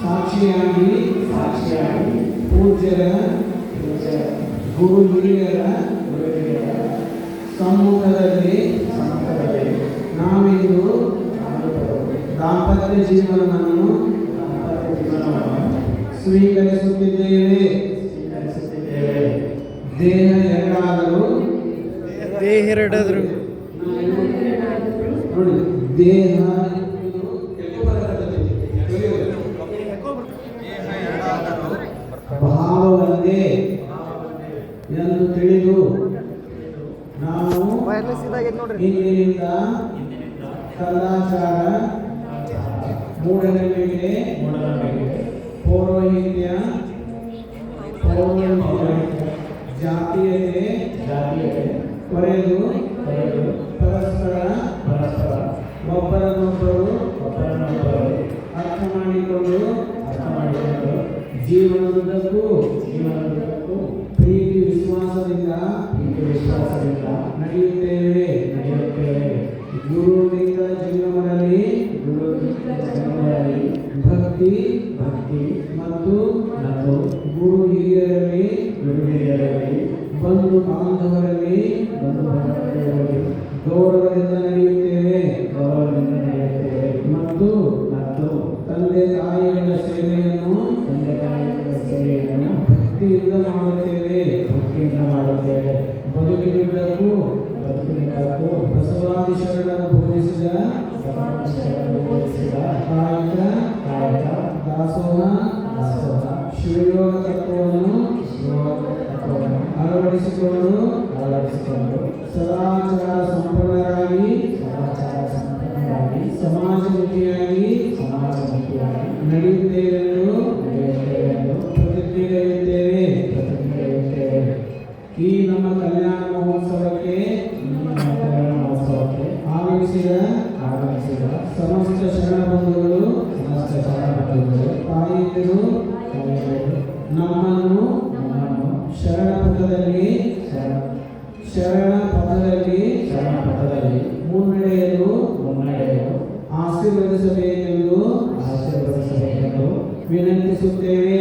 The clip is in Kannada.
ಸಾಕ್ಷಿಯಾಗಿ ಸಾಕ್ಷಿಯಾಗಿ ಪೂಜ್ಯರ ಪೂಜ್ಯ ಗುರು ಹಿರಿಯರ ಸಮ್ಮುಖದಲ್ಲಿ ಸಮ್ಮುಖದಲ್ಲಿ ನಾವಿಂದು ನಾವು ದಾಂಪತ್ಯ ಜೀವನವನ್ನು ಸ್ವೀಕರಿಸುತ್ತಿದ್ದೇವೆ. ಸ್ವೀಕರಿಸುತ್ತಿದ್ದೇವೆ ದೇಹ ಎರಡಾದರೂ. ದೇಹೆರಡಾದ್ರು ನೋಡಿ ದೇಹ ಭಾವ ಒಂದೇ ಎಂದು ತಿಳಿದು ನಾವು ಇಂದಿನಿಂದ ಕಲಾಚಾರ ಮೂಢನಂಬಿಕೆ ಪೌರೋಹಿತ್ಯ ಜಾತೀಯತೆ ಜಾತೀಯತೆ ಕೊರೆದು ಪರಸ್ಪರ ಪರಸ್ಪರ ಒಬ್ಬರನ್ನೊಬ್ಬರು ಜೀವನದುದ್ದಕ್ಕೂ ಜೀವನದುದ್ದಕ್ಕೂ ಪ್ರೀತಿ, ವಿಶ್ವಾಸದಿಂದ ಪ್ರೀತಿ, ವಿಶ್ವಾಸದಿಂದ ನಡೆಯುತ್ತೇವೆ ನಡೆಯುತ್ತೇವೆ. ಗುರುವಿನಿಂದ ಜೀವನದಲ್ಲಿ ಗುರು ಜೀವನದಲ್ಲಿ ಭಕ್ತಿ ಭಕ್ತಿ ಮತ್ತು ಮತ್ತು ಭಕ್ತಿಯಿಂದ ಮಾಡುತ್ತೇವೆ ಭಕ್ತಿಯಿಂದ ಮಾಡುತ್ತೇವೆ. ಬದುಕಿನಿಂದಲೂ ಬದುಕಿನಿಂದಲೂ ಬಸವಾದಿ ಶರಣರು ಬೋಧಿಸಿದ ಕಾಯಕ ಕಾಯಕ, ದಾಸೋಹ ದಾಸೋಹ. ಶಿವಯೋಗ ತತ್ವವನ್ನು ಅಳವಡಿಸಿಕೊಂಡು ಅಳವಡಿಸಿಕೊಂಡು ಸದಾಚಾರ ಮುಖಿಯಾಗಿ ಸಮಾಜಮುಖಿಯಾಗಿ ಸಮಾಜಮುಖಿಯಾಗಿ ನಡೆಯುತ್ತೇವೆಂದು ಈ ನಮ್ಮ ಕಲ್ಯಾಣ ಮಹೋತ್ಸವಕ್ಕೆ ಆಗಮಿಸಿದ ಆಗಮಿಸಿದ ಸಮಸ್ತ ಶರಣ ಬಂಧುಗಳು ಸಮಸ್ತ ಶರಣ ಬಂಧುಗಳು ತಾಯಿಯರು ನಮ್ಮನ್ನು ನಮ್ಮನ್ನು ಶರಣ ಪಥದಲ್ಲಿ ಶರಣ ಶರಣ ಪಥದಲ್ಲಿ ಶರಣ ಪಥದಲ್ಲಿ ಮುನ್ನಡೆಯಲು ಮುನ್ನಡೆಯಲು ಆಶೀರ್ವದಿಸಬೇಕೆಂದು ಆಶೀರ್ವದಿಸಬೇಕೆಂದು ವಿನಂತಿಸುತ್ತೇವೆ.